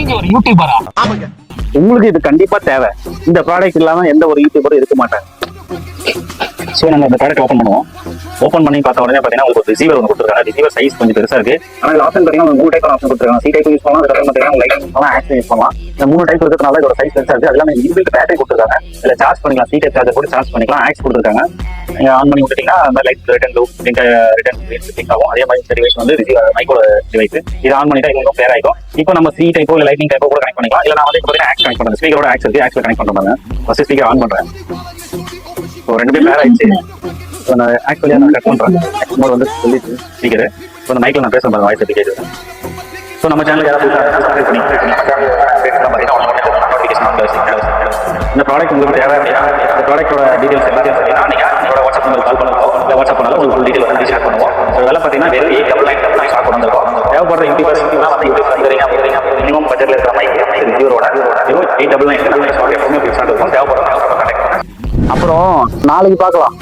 நீங்க ஒரு யூடியூபரா உங்களுக்கு இது கண்டிப்பா தேவை. இந்த ப்ராடக்ட் இல்லாம எந்த ஒரு யூடியூபரும் இருக்க மாட்டாங்க. ஸோ நம்ம இந்த ப்ராடக்ட் ஓப்பன் பண்ணுவோம். ஓப்பன் பண்ணி பார்த்த உடனே பார்த்தீங்கன்னா உங்களுக்கு ஒரு ரிசீவர் ஒன்று கொடுத்துருக்காங்க. ரிசீவர் சைஸ் கொஞ்சம் பெருசா இருக்கு. ஆனால் இது ஆப்ஷன் பார்த்தீங்கன்னா மூணு டைப் ஆப்ஷன் கொடுத்துருக்காங்க. சி டைப் யூஸ் பண்ணலாம் அதுக்கப்புறம் பார்த்தீங்கன்னா லைட் யூஸ் பண்ணலாம் ஆக்ஷன் யூஸ் பண்ணலாம். இந்த மூணு டைப் இருக்கிறதுனால இதோட சைஸ் பெருசா இருக்கு. அது இல்லாமல் இன்பில்ட் பேட்டரி கொடுத்துருக்காங்க. இல்லை சார்ஜ் பண்ணிக்கலாம். சி டைப் சார்ஜர் கூட சார்ஜ் பண்ணிக்கலாம். ஆக்ஸ் கொடுத்துருக்காங்க. நீங்க ஆன் பண்ணி விட்டுட்டீங்கன்னா அந்த light return loop return stick ஆகும். அதே மாதிரி டிவைஸ் வந்து ரிசீவர் மைக்கோட டிவைஸ் இது ஆன் பண்ணிட்டா இவங்க பேர் ஆகும் இப்போ நம்ம சி டைப்போ இல்லை லைட்டிங் டைப்போ கூட கனெக்ட் பண்ணிக்கலாம். இல்லை நான் வந்து இப்போ பார்த்தீங்கன்னா ஆக்ஸ் கனெக்ட் பண்ணுறேன் ஸ்பீக்கரோட ஆக்ஸ் இருக்கு. ஆக்ஸ் கனெக்ட் பண்ணுறாங்க ஃபர்ஸ்ட் ஸ்பீக்கர் ஆன் பண்ணுறேன் இப்போ ரெண்டு பேர் பேர் ஆயிடுச்சு. இப்போ நான் ஆக்சுவலியாக நான் கட் பண்ணுறேன் மோட் வந்து சொல்லிட்டு ஸ்பீக்கர் இப்போ அந்த மைக்கில் நான் பேசுகிறேன் பாருங்க வாய்ஸ் எப்படி கேட்குது ஸோ நம்ம சேனல் யாராவது சப்ஸ்கிரைப் பண்ணி இந்த ப்ராடக்ட் உங்களுக்கு தேவை இந்த ப்ராடக்ட்டோட டீடைல்ஸ் எல்லாத்தையும் பார்த்தீங்கன்னா நீங்கள் என்னோட வாட்ஸ்அப் நம்பர் கால் பண்ணுவோம் இல்லை வாட்ஸ்அப் பண்ணாலும் உங்களுக்கு ஃபுல் டீடைல் வந்து ஷேர் பண்ணுவோம். ஸோ இதெல்லாம் பார்த்தீங்கன்னா வெறும் eight double nine double nine start பண்ணிருக்கோம் தேவைப்படுற யூடியூபர்ஸ் வந்து யூடியூப் வந்துறீங்க அப்படிங்கிறீங்க மினிமம் பட்ஜெட்டில் இருக்கிற மைக் ரிவ்யூரோட வெறும் eight double nine double nine start எப்பவுமே ஃபிக்ஸ் இருக்கும் தேவைப்படுற அப்புறம் நாளைக்கு பார்க்கலாம்.